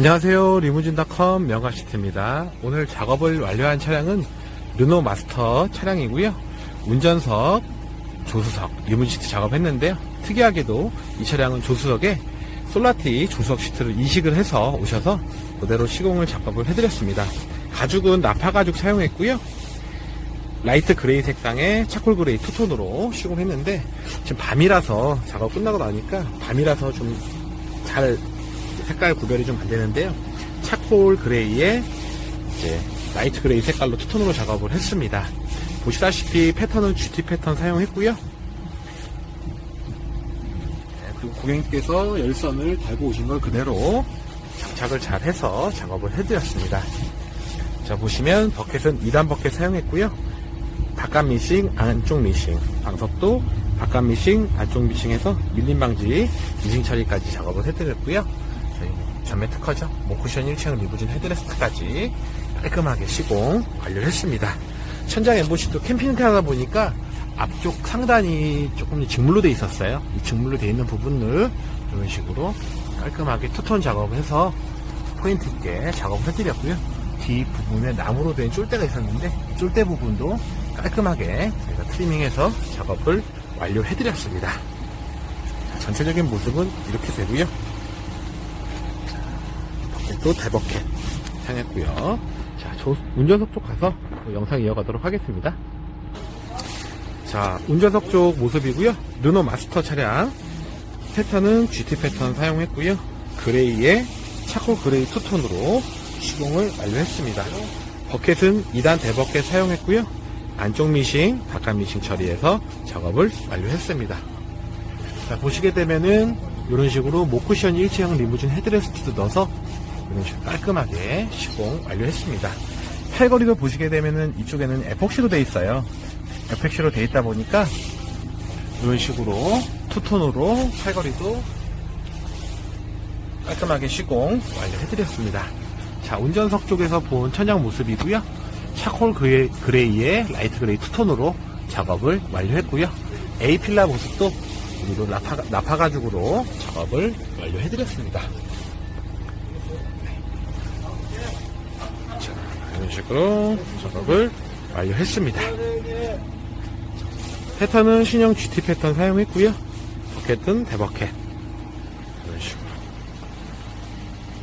안녕하세요. 리무진닷컴 명가시트입니다. 오늘 작업을 완료한 차량은 르노 마스터 차량이고요. 운전석, 조수석, 리무진 시트 작업했는데요. 특이하게도 이 차량은 조수석에 솔라티 조수석 시트를 이식을 해서 오셔서 그대로 시공을 작업을 해드렸습니다. 가죽은 나파 가죽 사용했고요. 라이트 그레이 색상의 차콜 그레이 투톤으로 시공했는데 지금 밤이라서 작업 끝나고 나니까 밤이라서 좀잘 색깔 구별이 좀 안 되는데요. 차콜 그레이에 이제 라이트 그레이 색깔로 투톤으로 작업을 했습니다. 보시다시피 패턴은 GT 패턴 사용했고요. 네, 그리고 고객님께서 열선을 달고 오신 걸 그대로 장착을 잘 해서 작업을 해드렸습니다. 자 보시면 버켓은 2단 버켓 사용했고요. 바깥 미싱, 안쪽 미싱, 방석도 바깥 미싱, 안쪽 미싱해서 밀림 방지 미싱 처리까지 작업을 해드렸고요. 전매 특허죠. 모쿠션 1층 리무진 헤드레스트까지 깔끔하게 시공 완료했습니다. 천장 엠보시도 캠핑카 하다 보니까 앞쪽 상단이 조금 직물로 돼 있었어요. 이 직물로 돼 있는 부분을 이런 식으로 깔끔하게 투톤 작업을 해서 포인트 있게 작업을 해드렸고요. 뒤 부분에 나무로 된 쫄대가 있었는데 쫄대 부분도 깔끔하게 저희가 트리밍해서 작업을 완료해드렸습니다. 자, 전체적인 모습은 이렇게 되고요. 자, 버켓도 대버켓 사용했고요. 자, 저 운전석 쪽 가서 또 영상 이어가도록 하겠습니다. 자, 운전석 쪽 모습이고요. 르노 마스터 차량 패턴은 GT 패턴 사용했고요. 그레이에 차콜 그레이 투톤으로 시공을 완료했습니다. 버켓은 2단 대버켓 사용했고요. 안쪽 미싱, 바깥 미싱 처리해서 작업을 완료했습니다. 자, 보시게 되면은 이런 식으로 모쿠션 일체형 리무진 헤드레스트도 넣어서 이런 식으로 깔끔하게 시공 완료했습니다. 팔걸이도 보시게 되면은 이쪽에는 에폭시로 되어 있어요. 에폭시로 되어 있다 보니까 이런 식으로 투톤으로 팔걸이도 깔끔하게 시공 완료해드렸습니다. 자, 운전석 쪽에서 본 천장 모습이고요. 차콜 그레이, 그레이의 라이트 그레이 투톤으로 작업을 완료했고요. A 필라 모습도 우리도 나파, 나파 가죽으로 작업을 완료해드렸습니다. 이런 식으로 작업을 완료했습니다. 패턴은 신형 GT 패턴 사용했고요. 버켓은 대버켓. 이런 식으로.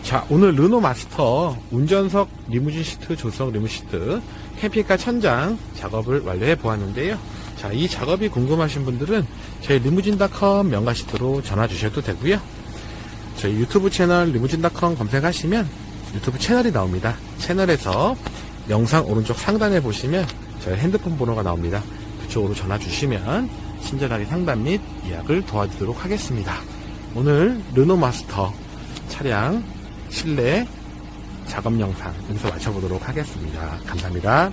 자, 오늘 르노 마스터 운전석 리무진 시트, 조수석 리무진 시트, 캠핑카 천장 작업을 완료해 보았는데요. 자, 이 작업이 궁금하신 분들은 저희 리무진닷컴 명가 시트로 전화 주셔도 되고요. 저희 유튜브 채널 리무진닷컴 검색하시면 유튜브 채널이 나옵니다. 채널에서 영상 오른쪽 상단에 보시면 저희 핸드폰 번호가 나옵니다. 그쪽으로 전화 주시면 친절하게 상담 및 예약을 도와드리도록 하겠습니다. 오늘 르노 마스터 차량 실내 작업 영상 여기서 마쳐보도록 하겠습니다. 감사합니다.